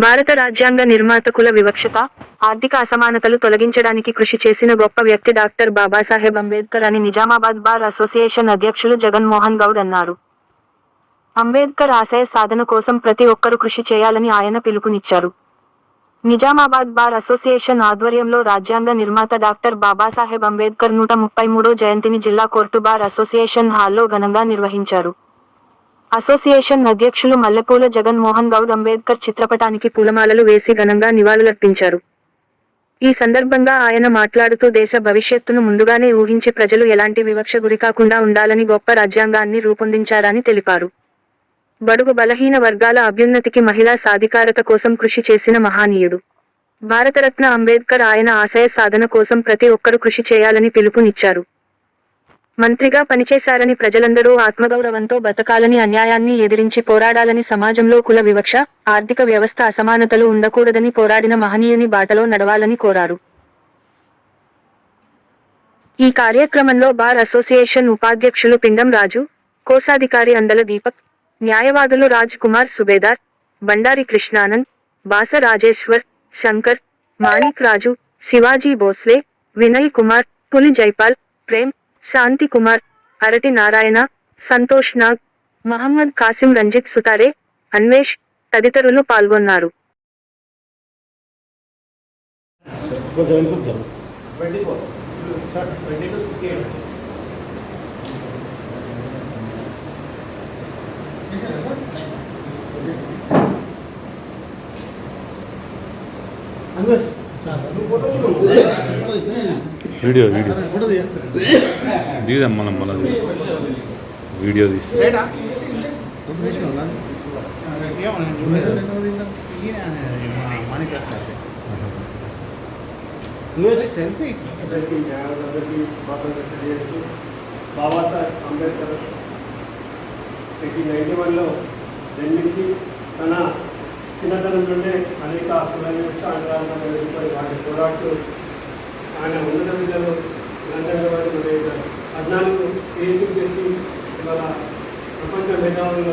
భారత రాజ్యాంగ నిర్మాతకుల వివక్షత ఆర్థిక అసమానతలు తొలగించడానికి కృషి చేసిన గొప్ప వ్యక్తి డాక్టర్ బాబాసాహెబ్ అంబేద్కర్ అని నిజామాబాద్ బార్ అసోసియేషన్ అధ్యక్షులు జగన్మోహన్ గౌడ్ అన్నారు. అంబేద్కర్ ఆశయ సాధన కోసం ప్రతి ఒక్కరూ కృషి చేయాలని ఆయన పిలుపునిచ్చారు. నిజామాబాద్ బార్ అసోసియేషన్ ఆధ్వర్యంలో రాజ్యాంగ నిర్మాత డాక్టర్ బాబాసాహెబ్ అంబేద్కర్ నూట ముప్పై మూడో జయంతిని జిల్లా కోర్టు బార్ అసోసియేషన్ హాల్లో ఘనంగా నిర్వహించారు. అసోసియేషన్ అధ్యక్షులు మల్లెపూల జగన్మోహన్ గౌడ్ అంబేద్కర్ చిత్రపటానికి పూలమాలలు వేసి ఘనంగా నివాళులర్పించారు. ఈ సందర్భంగా ఆయన మాట్లాడుతూ దేశ భవిష్యత్తును ముందుగానే ఊహించి ప్రజలు ఎలాంటి వివక్ష గురికాకుండా ఉండాలని గొప్ప రాజ్యాంగాన్ని రూపొందించారని తెలిపారు. బడుగు బలహీన వర్గాల అభ్యున్నతికి మహిళా సాధికారత కోసం కృషి చేసిన మహానీయుడు. భారతరత్న అంబేద్కర్ ఆయన ఆశయ సాధన కోసం ప్రతి ఒక్కరూ కృషి చేయాలని పిలుపునిచ్చారు. మంత్రిగా పనిచేశారని ప్రజలందరూ ఆత్మగౌరవంతో బతకాలని అన్యాయాన్ని ఎదిరించి పోరాడాలని సమాజంలో కుల వివక్ష ఆర్థిక వ్యవస్థ అసమానతలు ఉండకూడదని పోరాడిన మహనీయుని బాటలో నడవాలని కోరారు. ఈ కార్యక్రమంలో బార్ అసోసియేషన్ ఉపాధ్యక్షులు పిండం రాజు కోశాధికారి అందల దీపక్ న్యాయవాదులు రాజ్ కుమార్ సుబేదార్ బండారి కృష్ణానంద్ బాస రాజేశ్వర్ శంకర్ మాణిక్ రాజు శివాజీ భోస్లే వినయ్ కుమార్ పులి జైపాల్ ప్రేమ్ శాంతి కుమార్ అరటి నారాయణ సంతోష్ నాగ్ మహమ్మద్ కాసిం రంజిత్ సుతారే అన్వేష్ తదితరులు పాల్గొన్నారు. సార్ అన్వేష్ నువ్వు ఫోటో వీడియో వీడియో. దిగుదాం మనం మనం వీడియో తీసి. Selfie. Babasaheb Ambedkar eighteen ninety వన్లో జన్మించి తన చిన్నతనం నుండే అనేక హక్కులని ఆందోళనలు ఎదుర్కొని వాటి పోరాడుతూ ఆయన ఉన్నత మెడల్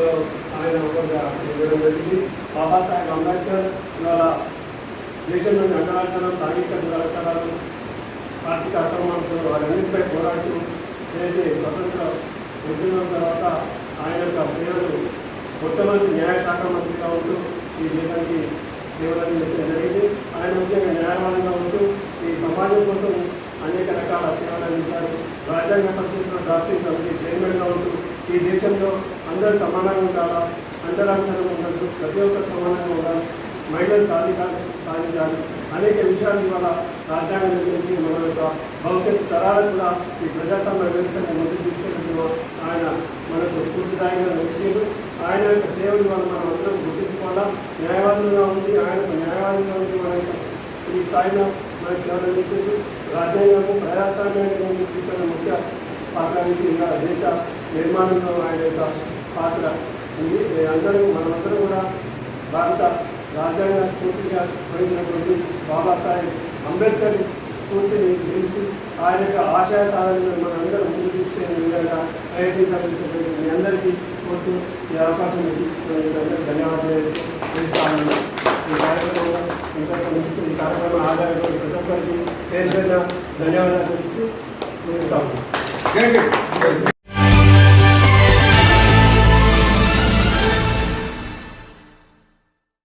ఆయన ఒకగా ఇవ్వడం జరిగింది. బాబాసాహెబ్ అంబేద్కర్ ఇవాళ దేశంలోని అగ్రవర్తనం సాంఘిక కళాకారాలు ఆర్థిక అసమానతలు వాటన్నిటిపై పోరాడుతూ ఏదైతే స్వతంత్ర ఉద్యమం తర్వాత ఆయన యొక్క సేవలు మొట్టమొదటి న్యాయ శాఖ మంత్రిగా ఉంటూ ఈ దేశానికి సేవలు అందించడం జరిగింది. ఆయన ముఖ్యంగా న్యాయవాదంగా ఉంటూ ఈ సమాజం కోసం అనేక రకాల సేవలు అందించారు. రాజ్యాంగ పరిషత్తులో డ్రాఫ్టింగ్ కమిటీ చైర్మన్గా ఉంటూ ఈ దేశంలో అందరూ సమానంగా ఉండాలా? అంతరాంతరం ఉండదు ప్రతి ఒక్కరు సమానంగా ఉండాలి? మహిళలు సాధికార సాధించాలి. అనేక విషయాలు ఇవాళ రాజ్యాంగం నిర్మించి మన యొక్క భవిష్యత్తు తరాలకు కూడా ఈ ప్రజాస్వామ్య వ్యవస్థను ముందుకు తీసుకెళ్ళడంలో ఆయన మనకు స్ఫూర్తిదాయంగా నిలిచిండు. ఆయన యొక్క సేవలు మనం మనం అందరం గుర్తించుకోవాలా? న్యాయవాదులుగా ఉంది ఆయన న్యాయవాదులుగా ఉంది మన యొక్క ఈ స్థాయిలో మన సేవలు అందించింది రాజ్యాంగము ప్రజాస్వామ్యాన్ని తీసుకున్న ముఖ్య పాత్ర ఇంకా దేశ నిర్మాణంలో ఆయన యొక్క పాత్ర ఉంది. అందరూ మనమందరం కూడా భారత రాజ్యాంగ స్ఫూర్తిగా పోయినటువంటి బాబాసాహెబ్ అంబేద్కర్ స్ఫూర్తిని తెలిసి ఆయన యొక్క ఆశయ సాధనను మనందరం ముందు తీసుకునే విధంగా ప్రయత్నించాల్సినటువంటి మీ అందరికీ కోరుతూ ఈ అవకాశం ఇచ్చి ధన్యవాదాలు తెలుస్తాను ఈ కార్యక్రమంలో ఇంకా ముగిస్తూ ఈ కార్యక్రమం ఆధారంగా ప్రతి ఒక్కరికి పేరు ధన్యవాదాలు తెలిసి తెలుస్తాము Thank you.